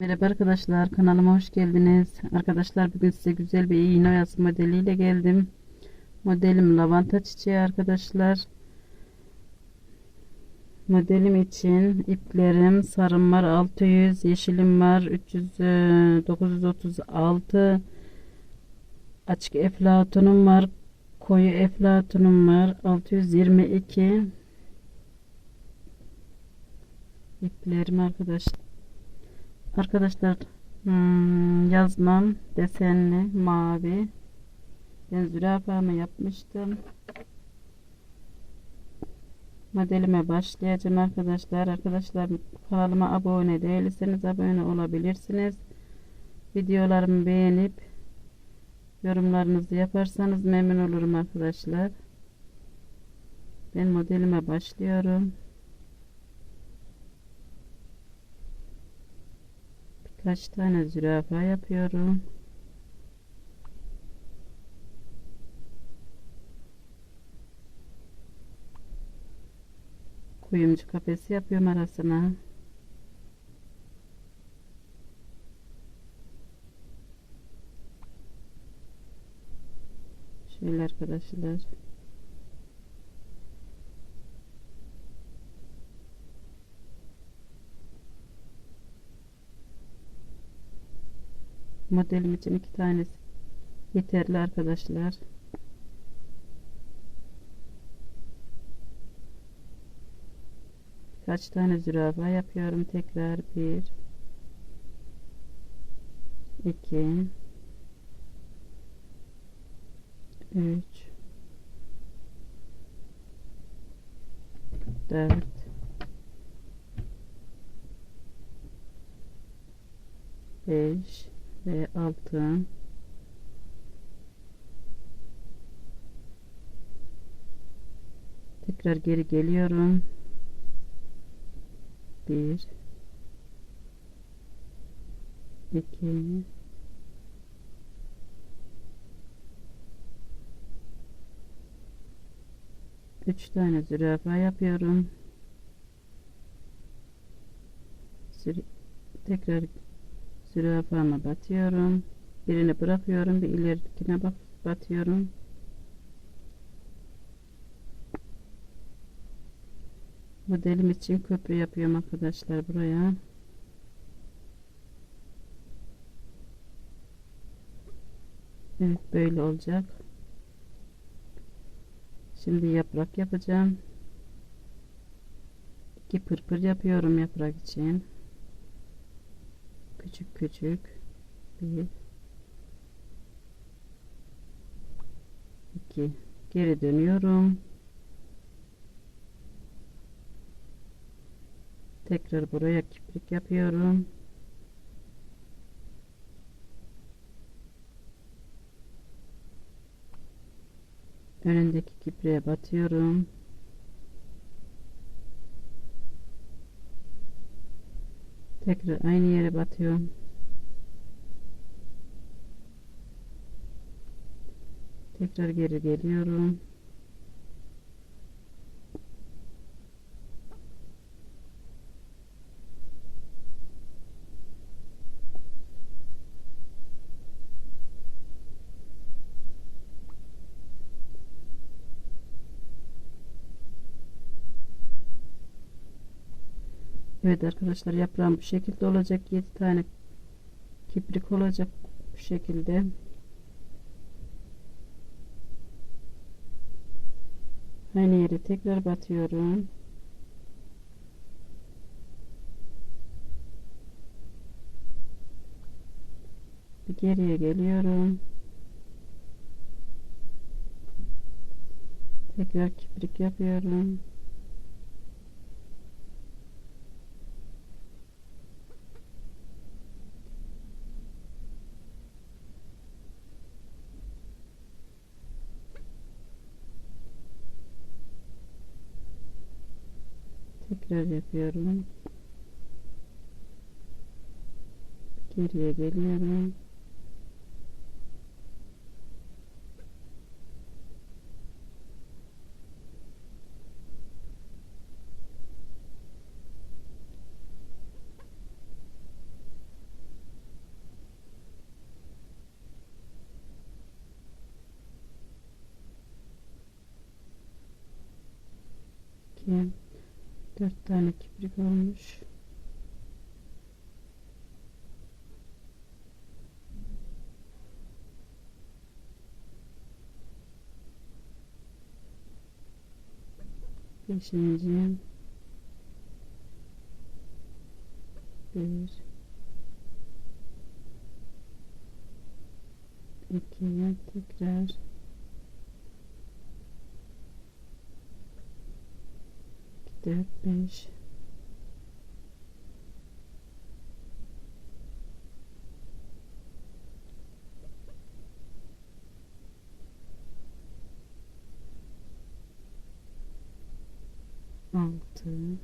Merhaba arkadaşlar kanalıma hoş geldiniz. Arkadaşlar bugün size güzel bir iğne oyası modeliyle geldim. Modelim lavanta çiçeği arkadaşlar. Modelim için iplerim sarım var 600 yeşilim var 300 e, 936 açık eflatunum var koyu eflatunum var 622 iplerim arkadaşlar Arkadaşlar hmm, yazmam desenli mavi. Ben zürafamı yapmıştım. Modelime başlayacağım arkadaşlar. Arkadaşlar kanalıma abone değilseniz abone olabilirsiniz. Videolarımı beğenip yorumlarınızı yaparsanız memnun olurum arkadaşlar. Ben modelime başlıyorum. Kaç tane zürafa yapıyorum. Kuyumcu kafesi yapıyorum arasına. Şöyle arkadaşlar. Modelim için iki tanesi. Yeterli arkadaşlar. Kaç tane zürafa yapıyorum? Tekrar bir. İki. Üç. Dört. Beş ve 6 tekrar geri geliyorum. 1 2 3 tane zürafa yapıyorum. Tekrar zürafama batıyorum birini bırakıyorum bir ilerikine bak batıyorum. Modelim için köprü yapıyorum arkadaşlar buraya. Evet böyle olacak. Şimdi yaprak yapacağım. İki pırpır yapıyorum yaprak için küçük küçük. Bir. İki. Geri dönüyorum. Tekrar buraya kiprik yapıyorum. Önündeki kipriğe batıyorum tekrar aynı yere batıyorum tekrar geri geliyorum Evet arkadaşlar yaprağım bu şekilde olacak. 7 tane kiprik olacak bu şekilde. Aynı yere tekrar batıyorum. Bir geriye geliyorum. Tekrar kiprik yapıyorum tekrar yapıyorum. Geriye geliyorum 2 4 tane kibrik olmuş. Beşinci bir iki tekrar iki dört beş altı.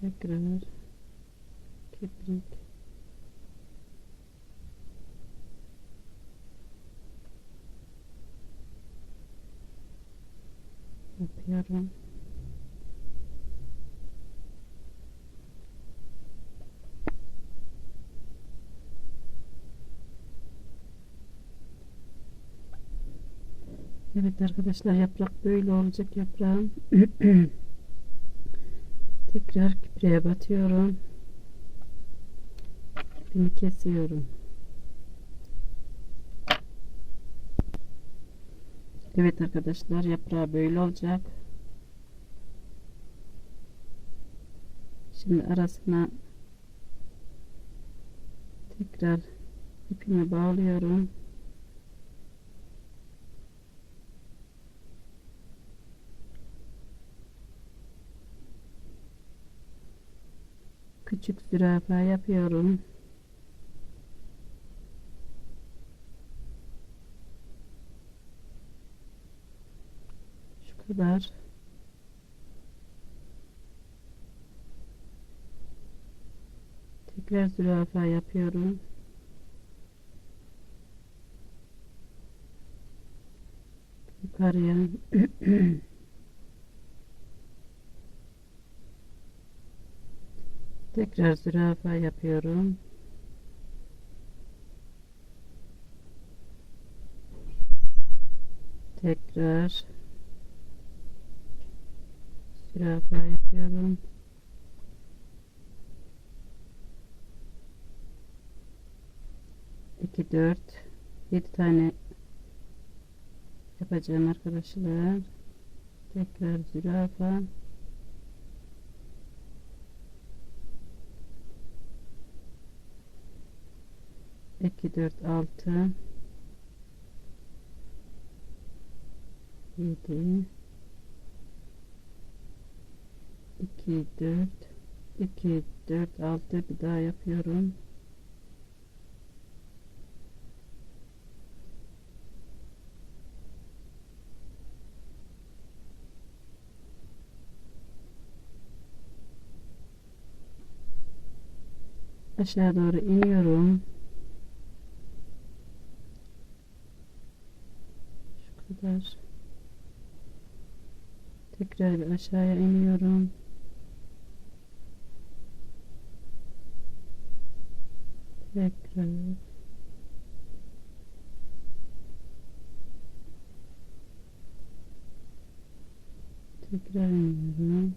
Tekrar. Kibrit yapıyorum. Evet arkadaşlar yaprak böyle olacak yaprağım. Tekrar küpreye batıyorum. İpini kesiyorum. Evet arkadaşlar yaprağı böyle olacak. Şimdi arasına tekrar ipimi bağlıyorum. Küçük zürafa yapıyorum. Şu kadar. Tekrar zürafa yapıyorum. Yukarıya. Tekrar zürafa yapıyorum. Tekrar zürafa yapıyorum. İki dört yedi tane yapacağım arkadaşlar. Tekrar zürafa. 2 4 6 7 2 4 2 4 6 bir daha yapıyorum. aşağı doğru iniyorum. Tekrar. Bir aşağıya iniyorum. Tekrar. Tekrar iniyorum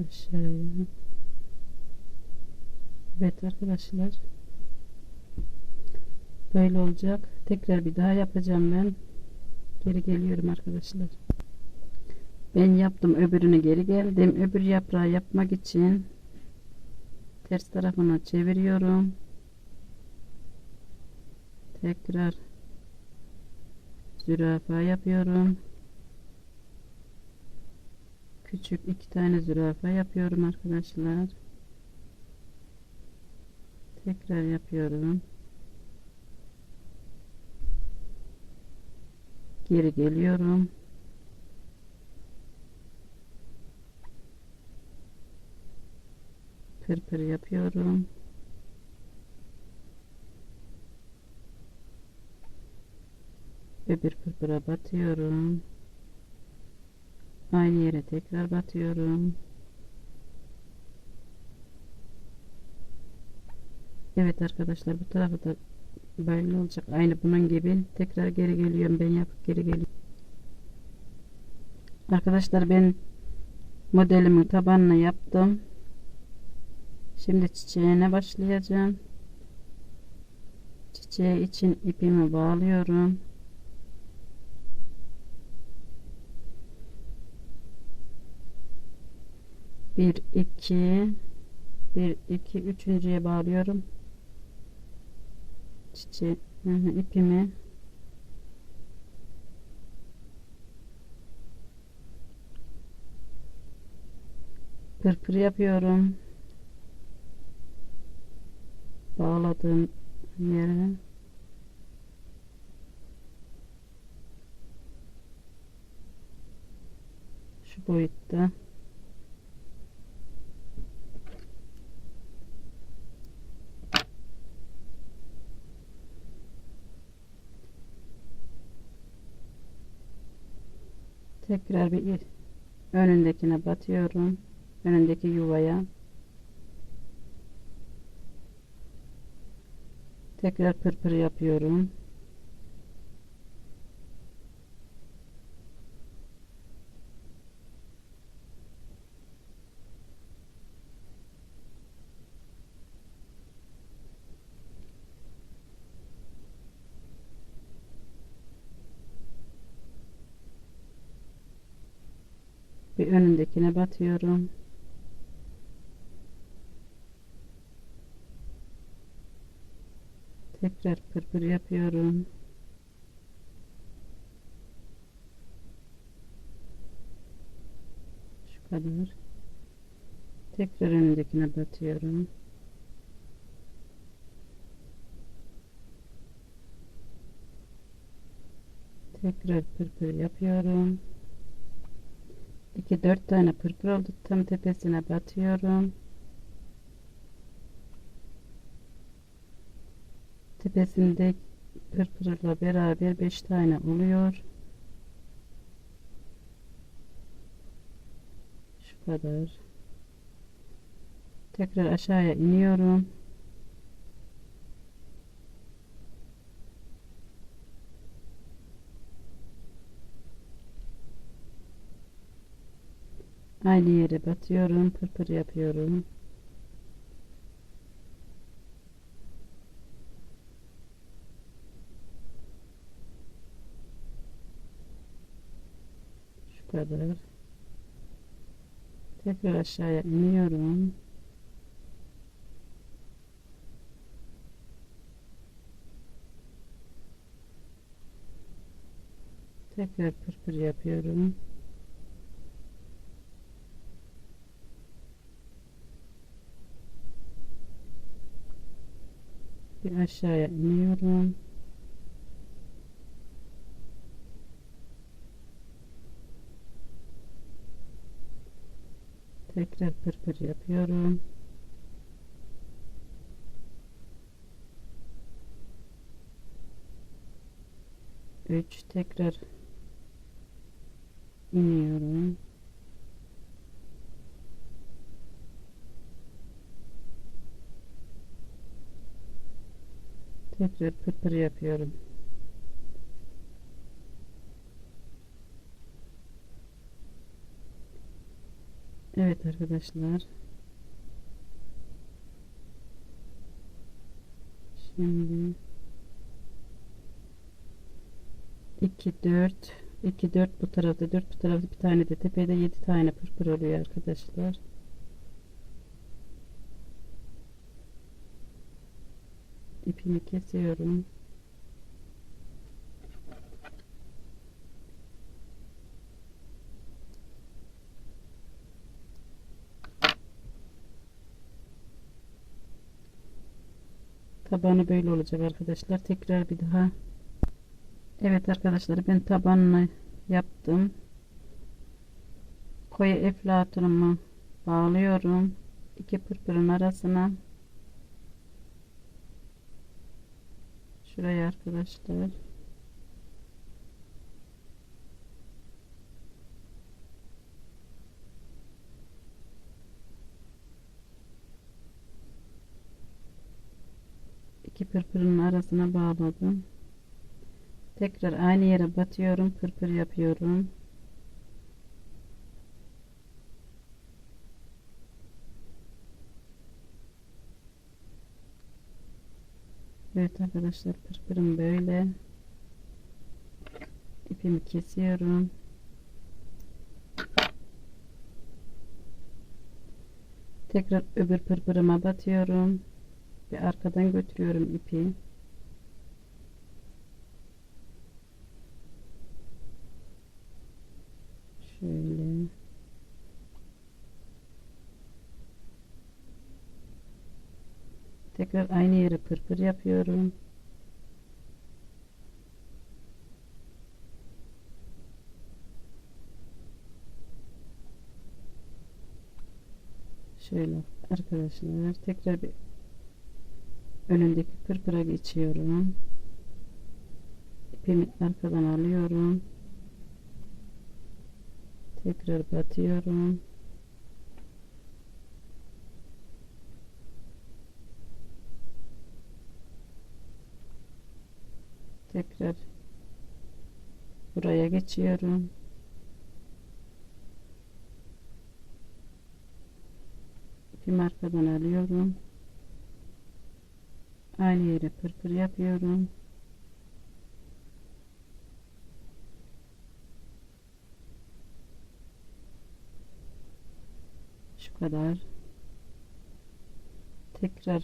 aşağıya Evet arkadaşlar. Böyle olacak. Tekrar bir daha yapacağım ben. Geri geliyorum arkadaşlar. Ben yaptım öbürünü geri geldim. Öbür yaprağı yapmak için ters tarafına çeviriyorum. Tekrar zürafa yapıyorum küçük iki tane zürafa yapıyorum arkadaşlar. Tekrar yapıyorum. Geri geliyorum. Pırpır yapıyorum. Ve bir pırpıra batıyorum Aynı yere tekrar batıyorum. Evet arkadaşlar bu tarafı da böyle olacak. Aynı bunun gibi. Tekrar geri geliyorum. Ben yapıp geri geliyorum. Arkadaşlar ben modelimin tabanını yaptım. Şimdi çiçeğine başlayacağım. Çiçeği için ipimi bağlıyorum. Bir, iki, bir, iki, üçüncüye bağlıyorum. Çiçeği, ipimi pırpır yapıyorum. Bağladığım yere şu boyutta tekrar bir önündekine batıyorum. Önündeki yuvaya. Tekrar pırpır yapıyorum bir önündekine batıyorum. Tekrar pırpır yapıyorum. Şu kadar. Tekrar önündekine batıyorum. Tekrar pırpır yapıyorum 2 4 tane pırpır oldu. Tam tepesine batıyorum. Tepesinde pırpırla beraber 5 tane oluyor. Şu kadar. Tekrar aşağıya iniyorum aynı yere batıyorum pırpır yapıyorum. Şu kadar. Tekrar aşağıya iniyorum. Tekrar pırpır yapıyorum bir aşağıya iniyorum. Tekrar pırpır yapıyorum. Üç tekrar iniyorum tekrar pırpır yapıyorum. Evet arkadaşlar. Şimdi 2 4 2 4 bu tarafta 4 bu tarafta bir tane de tepede 7 tane pırpır oluyor arkadaşlar ipimi kesiyorum. Tabanı böyle olacak arkadaşlar. Tekrar bir daha. Evet arkadaşlar ben tabanını yaptım. Koyu eflatunumu bağlıyorum. İki pırpırın arasına Şuraya arkadaşlar. İki pırpırın arasına bağladım. Tekrar aynı yere batıyorum. Pırpır yapıyorum. Evet arkadaşlar pırpırım böyle. İpimi kesiyorum. Tekrar öbür pırpırıma batıyorum. Ve arkadan götürüyorum ipi. Şöyle. Tekrar aynı yere pırpır yapıyorum. Şöyle arkadaşlar tekrar bir önündeki pırpıra geçiyorum. İpimi arkadan alıyorum. Tekrar batıyorum. Tekrar buraya geçiyorum. İpimi arkadan alıyorum. Aynı yere pırpır yapıyorum. Şu kadar. Tekrar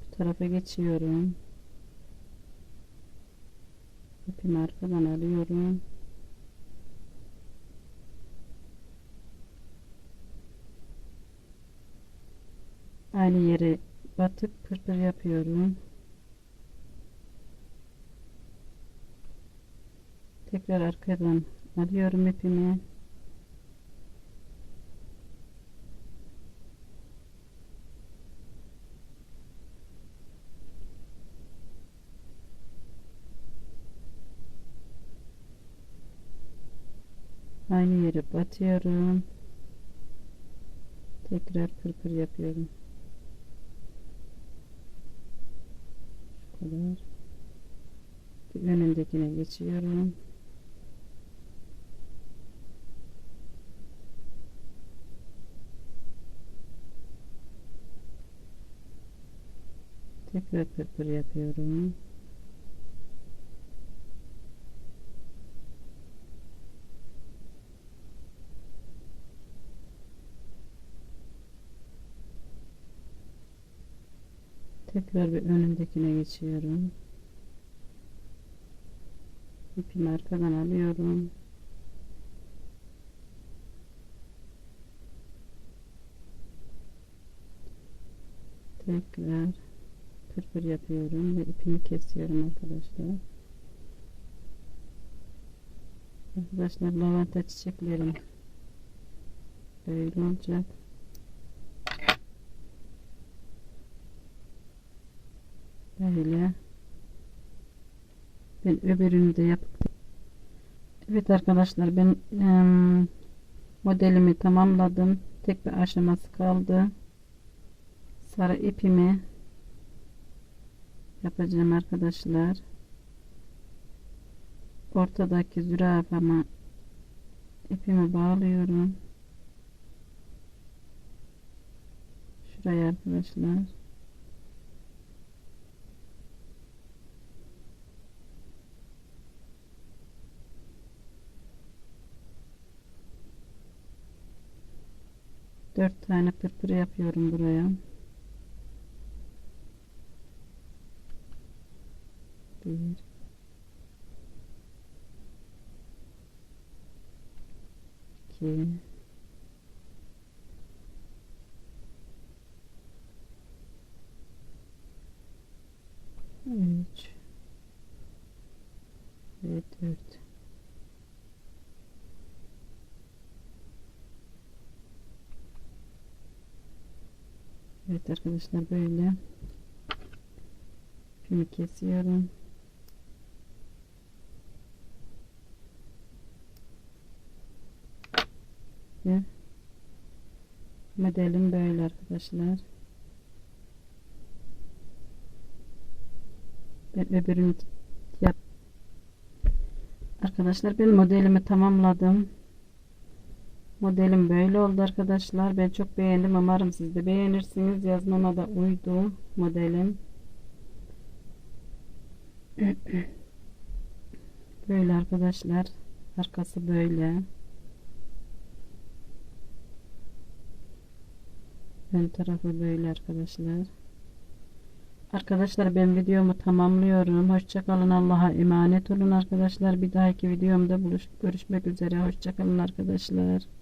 bu tarafa geçiyorum. İpimi arkadan alıyorum. Aynı yere batıp pırpır yapıyorum. Tekrar arkadan alıyorum ipimi. Aynı yere batıyorum. Tekrar pırpır yapıyorum. Şu kadar. Bir önündekine geçiyorum. Tekrar pırpır yapıyorum. Tekrar bir önündekine geçiyorum. İpimi arkadan alıyorum. Tekrar pırpır yapıyorum ve ipimi kesiyorum arkadaşlar. Arkadaşlar lavanta çiçeklerim böyle olacak. Böyle. Ben öbürünü de yapıp Evet arkadaşlar ben em, modelimi tamamladım. Tek bir aşaması kaldı. Sarı ipimi yapacağım arkadaşlar. Ortadaki zürafama ipimi bağlıyorum. Şuraya arkadaşlar. Dört tane pırpır yapıyorum buraya. Bir. iki, Üç. Ve dört. Evet arkadaşlar böyle. Şimdi kesiyorum. Ve modelim böyle arkadaşlar. Ben öbürünü yap. Arkadaşlar ben modelimi tamamladım. Modelim böyle oldu arkadaşlar. Ben çok beğendim. Umarım siz de beğenirsiniz. Yazmama da uydu modelim. Böyle arkadaşlar. Arkası böyle. Ön tarafı böyle arkadaşlar. Arkadaşlar ben videomu tamamlıyorum. Hoşçakalın. Allah'a emanet olun arkadaşlar. Bir dahaki videomda buluş görüşmek üzere. Hoşçakalın arkadaşlar.